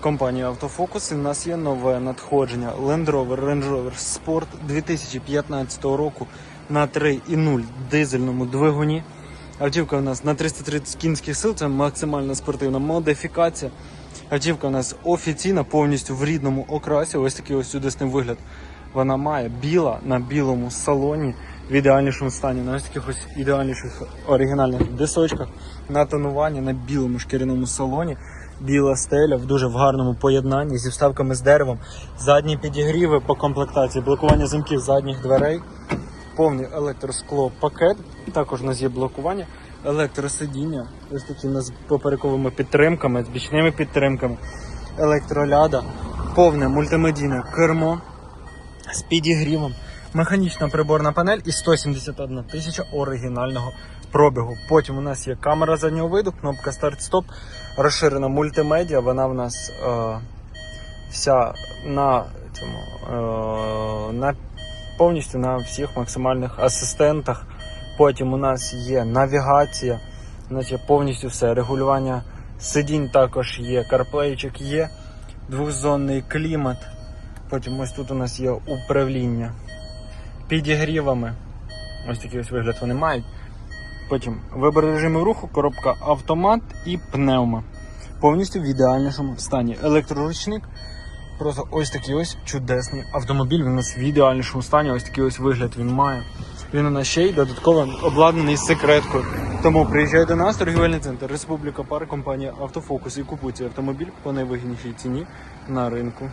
компанії Автофокус. І в нас є нове надходження Land Rover Range Rover Sport 2015 року на 3,0 дизельному двигуні. Автівка у нас на 330 кінських сил, це максимальна спортивна модифікація. Автівка у нас офіційна, повністю в рідному окрасі. Ось такий ось чудесний вигляд. Вона має біла на білому салоні в ідеальнішому стані, на ось таких ось ідеальніших оригінальних дисочках, на тонуванні на білому шкіряному салоні. Біла стеля в дуже в гарному поєднанні зі вставками з деревом, задні підігріви по комплектації, блокування замків задніх дверей, повний електроскло пакет. Також у нас є блокування, електросидіння, ось такі у нас з поперековими підтримками, з бічними підтримками, електроляда, повне мультимедійне кермо з підігрівом, механічна приборна панель і 171 тисяча оригінального пробігу. Потім у нас є камера заднього виду, кнопка старт-стоп, розширена мультимедіа. Вона в нас е, вся на цьому е, на повністю на всіх максимальних асистентах. Потім у нас є навігація, є повністю все. Регулювання сидінь також є, карплейчик є, двохзонний клімат. Потім ось тут у нас є управління підігрівами. Ось такий ось вигляд вони мають. Потім вибір режиму руху, коробка автомат і пневма. Повністю в ідеальнішому стані. Електроручник. Просто ось такий ось чудесний автомобіль. Він у нас в ідеальнішому стані. Ось такий ось вигляд він має. Він у нас ще й додатково обладнаний секреткою. Тому приїжджай до нас, торгівельний центр Республіка Пар, компанія Автофокус і купуйте автомобіль по найвигіднішій ціні на ринку.